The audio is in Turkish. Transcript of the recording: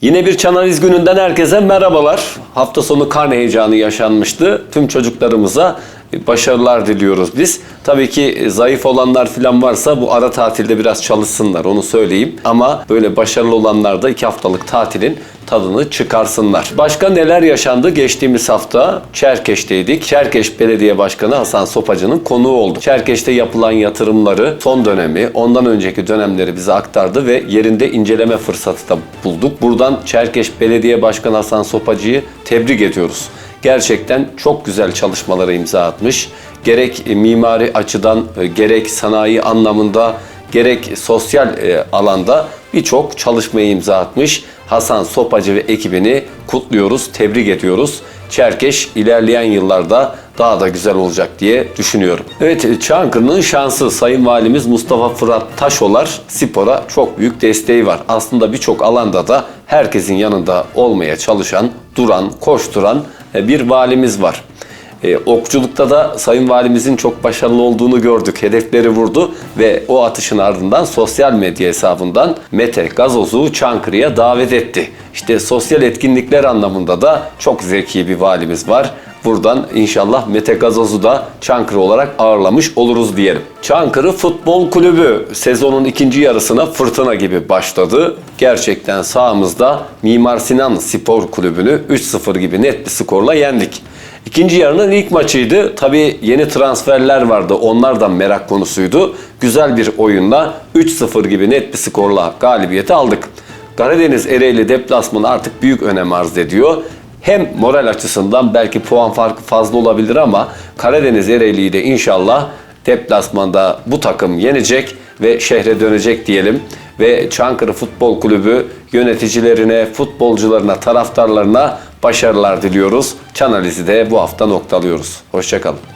Yine bir Çanaliz gününden herkese merhabalar. Hafta sonu karne heyecanı yaşanmıştı. Tüm çocuklarımıza başarılar diliyoruz biz. Tabii ki zayıf olanlar falan varsa bu ara tatilde biraz çalışsınlar onu söyleyeyim. Ama böyle başarılı olanlar da iki haftalık tatilin tadını çıkarsınlar. Başka neler yaşandı? Geçtiğimiz hafta Çerkeş'teydik. Çerkeş Belediye Başkanı Hasan Sopacı'nın konuğu oldu. Çerkeş'te yapılan yatırımları, son dönemi, ondan önceki dönemleri bize aktardı ve yerinde inceleme fırsatı da bulduk. Buradan Çerkeş Belediye Başkanı Hasan Sopacı'yı tebrik ediyoruz. Gerçekten çok güzel çalışmalara imza atmış. Gerek mimari açıdan, e, gerek sanayi anlamında, gerek sosyal e, alanda birçok çalışmaya imza atmış. Hasan Sopacı ve ekibini kutluyoruz, tebrik ediyoruz. Çerkeş ilerleyen yıllarda daha da güzel olacak diye düşünüyorum. Evet Çankırı'nın şansı Sayın Valimiz Mustafa Fırat Taşolar spora çok büyük desteği var. Aslında birçok alanda da herkesin yanında olmaya çalışan, duran, koşturan e, bir valimiz var. E, okçulukta da Sayın Valimizin çok başarılı olduğunu gördük. Hedefleri vurdu ve o atışın ardından sosyal medya hesabından Mete Gazoz'u Çankırı'ya davet etti. İşte sosyal etkinlikler anlamında da çok zeki bir valimiz var. Buradan inşallah Mete Gazoz'u da Çankırı olarak ağırlamış oluruz diyelim. Çankırı Futbol Kulübü sezonun ikinci yarısına fırtına gibi başladı. Gerçekten sahamızda Mimar Sinan Spor Kulübü'nü 3-0 gibi net bir skorla yendik. İkinci yarının ilk maçıydı. Tabii yeni transferler vardı. Onlar da merak konusuydu. Güzel bir oyunla 3-0 gibi net bir skorla galibiyeti aldık. Karadeniz Ereğli deplasmanı artık büyük önem arz ediyor. Hem moral açısından belki puan farkı fazla olabilir ama Karadeniz Ereğli'yi de inşallah deplasmanda bu takım yenecek ve şehre dönecek diyelim. Ve Çankırı Futbol Kulübü yöneticilerine, futbolcularına, taraftarlarına başarılar diliyoruz. Çanaliz'i de bu hafta noktalıyoruz. Hoşçakalın.